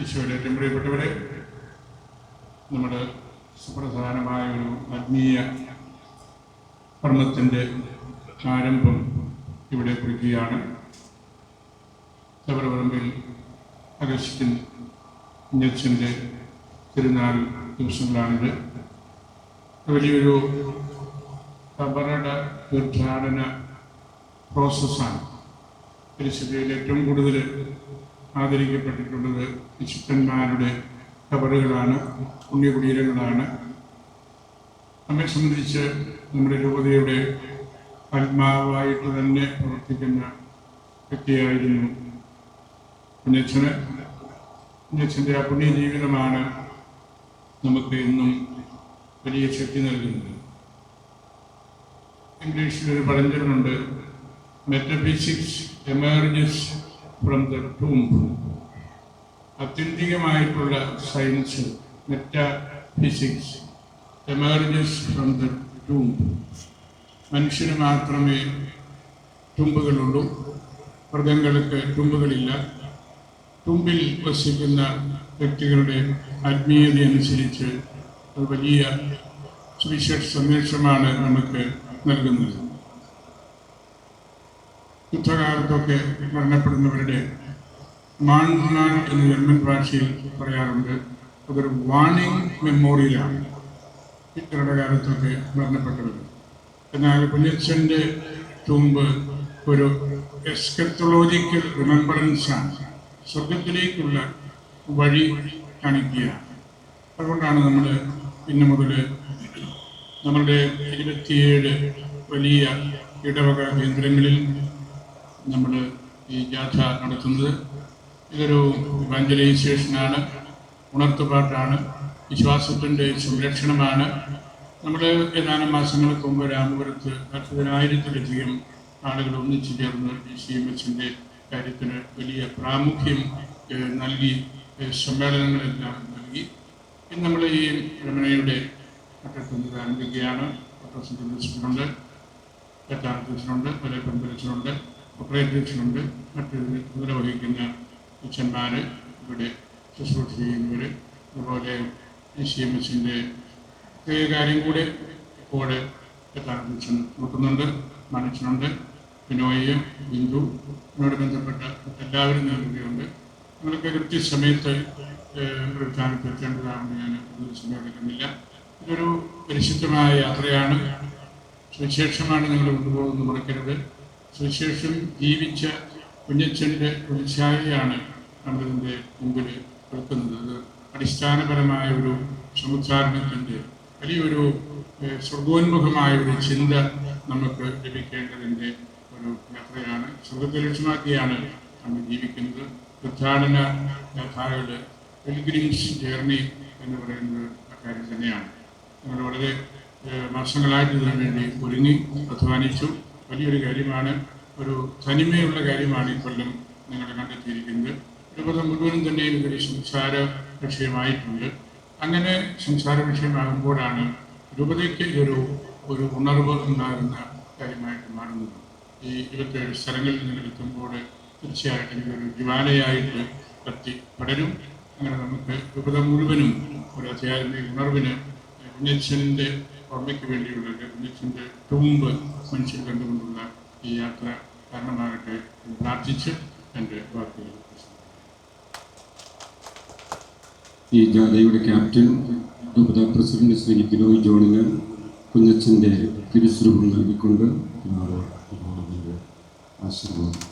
ഈശോയുടെ ഏറ്റവും പ്രിയപ്പെട്ടവരെ നമ്മുടെ സുപ്രധാനമായ ഒരു ആത്മീയ കർമ്മത്തിന്റെ ആരംഭം ഇവിടെ കുറിക്കുകയാണ്. ചവറപറമ്പിൽ അഗസ്റ്റിൻ കുഞ്ഞച്ചന്റെ തിരുനാൾ ദിവസങ്ങളാണിത്. വലിയൊരു കബറട തീർത്ഥാടന പ്രോസസ്സാണ് പരിസ്ഥിതിയിൽ ഏറ്റവും കൂടുതൽ ആദരിക്കപ്പെട്ടിട്ടുള്ളത് വിശുദ്ധന്മാരുടെ കബറുകളാണ് പുണ്യകുടീരങ്ങളാണ്. നമ്മെ സംബന്ധിച്ച് നമ്മുടെ രൂപതയുടെ ആത്മാവായിട്ട് തന്നെ പ്രവർത്തിക്കുന്ന വ്യക്തിയായിരുന്നു കുഞ്ഞച്ഛന്. കുഞ്ഞച്ഛന്റെ ആ പുണ്യ ജീവിതമാണ് നമുക്ക് ഇന്നും വലിയ ശക്തി നൽകുന്നത്. ഇംഗ്ലീഷിൽ ഒരു പഴഞ്ചൊല്ലുണ്ട് metaphysics emerges from the tomb അത്യന്തികമായിട്ടുള്ള science metaphysics emerges from the tomb മനുഷ്യന് മാത്രമേ തുമ്പുകളുള്ളൂ. മൃഗങ്ങൾക്ക് തുമ്പുകളില്ല. തുമ്പിൽ വസിക്കുന്ന വ്യക്തികളുടെ ആത്മീയത അനുസരിച്ച് വലിയ സുവിശേഷ സന്ദേശമാണ് നമുക്ക് നൽകുന്നത്. യുദ്ധകാലത്തൊക്കെ മരണപ്പെടുന്നവരുടെ മാൺമാൻ എന്ന് ജർമ്മൻ ഭാഷയിൽ പറയാറുണ്ട്. അതൊരു വാണിംഗ് മെമ്മോറിയലാണ് ഹിറ്റ്ലറുടെ കാലത്തൊക്കെ മരണപ്പെട്ടവർ. എന്നാൽ പുനച്ചന്റെ തുമ്പ് ഒരു എസ്കത്തോളജിക്കൽ റിമംബറൻസാണ് സ്വർഗത്തിലേക്കുള്ള വഴി കാണിക്കുക അതുകൊണ്ടാണ് നമ്മൾ ഇന്നു മുതൽ നമ്മളുടെ ഇരുപത്തിയേഴ് വലിയ ഇടവക കേന്ദ്രങ്ങളിൽ നമ്മൾ ഈ ജാഥ നടത്തുന്നത്. ഇതൊരു ഇവാഞ്ചലൈസേഷനാണ് ഉണർത്തുപാട്ടാണ്. വിശ്വാസത്തിന്റെ സംരക്ഷണമാണ്. നമ്മൾ ഏതാനും മാസങ്ങൾക്ക് മുമ്പ് രാമപുരത്ത് പത്തിനായിരത്തിലധികം ആളുകൾ ഒന്നിച്ചു ചേർന്ന് സി എം എസിന്റെ കാര്യത്തിന് വലിയ പ്രാമുഖ്യം നൽകി സമ്മേളനങ്ങളെല്ലാം നൽകി. ഇന്ന് നമ്മൾ ഈ രമണയുടെ മറ്റത്തുനിന്ന് ആരംഭിക്കുകയാണ്. പ്രസിഡന്റ് യഥാർത്ഥത്തിനുണ്ട് പല പന്തലത്തിനുണ്ട് അധ്യക്ഷനുണ്ട് മറ്റു ചുമതല വഹിക്കുന്ന അച്ഛന്മാർ ഇവിടെ ശുശ്രൂഷ ചെയ്യുന്നവർ അതുപോലെ സി എം എസിന്റെ കാര്യം കൂടി ഇപ്പോൾ യഥാർത്ഥൻ നോക്കുന്നുണ്ട് മനസ്സിനുണ്ട് ബിനോയും ബിന്ദു ഇതിനോട് ബന്ധപ്പെട്ട എല്ലാവരും നൽകുകയുണ്ട് നിങ്ങൾക്ക് കൃത്യസമയത്ത് പ്രസ്ഥാനത്ത് എത്തേണ്ടതാണെന്ന് ഞാൻ കൂടുതൽ സമയമെടുക്കുന്നില്ല ഇതൊരു പരിശുദ്ധമായ യാത്രയാണ്. സുവിശേഷമാണ് നിങ്ങൾ കൊണ്ടുപോകുന്നത് മറക്കരുത്. സുവിശേഷം ജീവിച്ച കുഞ്ഞച്ചന്റെ പ്രതിച്ഛായയാണ് നമ്മളിതിന്റെ മുമ്പിൽ വെക്കുന്നത് അടിസ്ഥാനപരമായ ഒരു സമുദ്ധാരണത്തിന്റെ വലിയൊരു സ്വർഗോന്മുഖമായ ഒരു ചിന്ത നമുക്ക് ലഭിക്കേണ്ടതിന്റെ ഒരു യാത്രയാണ്. സ്വർഗത്തെ ലക്ഷ്യമാക്കിയാണ് നമ്മൾ ജീവിക്കുന്നത്. തീർത്ഥാടന യാത്രകളുടെ പിൽഗ്രിംസ് ജേർണി എന്ന് പറയുന്ന അക്കാര്യം തന്നെയാണ്. നമ്മൾ വളരെ മാസങ്ങളായിട്ട് ഇതിനു വേണ്ടി ഒരുങ്ങി അധ്വാനിച്ചു. വലിയൊരു കാര്യമാണ് ഒരു തനിമയുള്ള കാര്യമാണ് ഈ കൊല്ലം നിങ്ങൾ കണ്ടെത്തിയിരിക്കുന്നത്. രൂപത മുഴുവനും തന്നെ ഇതൊരു സംസാര വിഷയമായിട്ടുണ്ട്. അങ്ങനെ സംസാര വിഷയമാകുമ്പോഴാണ് രൂപതയ്ക്ക് ഒരു ഒരു ഉണർവ് ഉണ്ടാകുന്ന കാര്യമായിട്ട് മാറുന്നത്. ഈ ഇരുപത്തേഴ് സ്ഥലങ്ങളിൽ നിങ്ങൾ എത്തുമ്പോൾ തീർച്ചയായിട്ടും ഇതൊരു ജ്വാലയായിട്ട് കത്തി പടരും. അങ്ങനെ നമുക്ക് രൂപത മുഴുവനും ഒരു അധ്യായ ഉണർവിന് ഉന്നച്ചന്റെ ഓർമ്മയ്ക്ക് വേണ്ടിയുള്ള ഉന്നച്ചന്റെ തുമ്പ് മനുഷ്യർ കണ്ടുകൊണ്ടുള്ള ഈ യാത്ര കാരണമാകട്ടെ പ്രാർത്ഥിച്ച് എന്റെ വാക്കുകൾ ഈ ജാഥയുടെ ക്യാപ്റ്റൻ രൂപത പ്രസിഡന്റ് ശ്രീ ബിനോയ് ജോണിന് കുഞ്ഞച്ചന്റെ തിരുസ്വരൂപം നൽകിക്കൊണ്ട് ആശീർവാദം.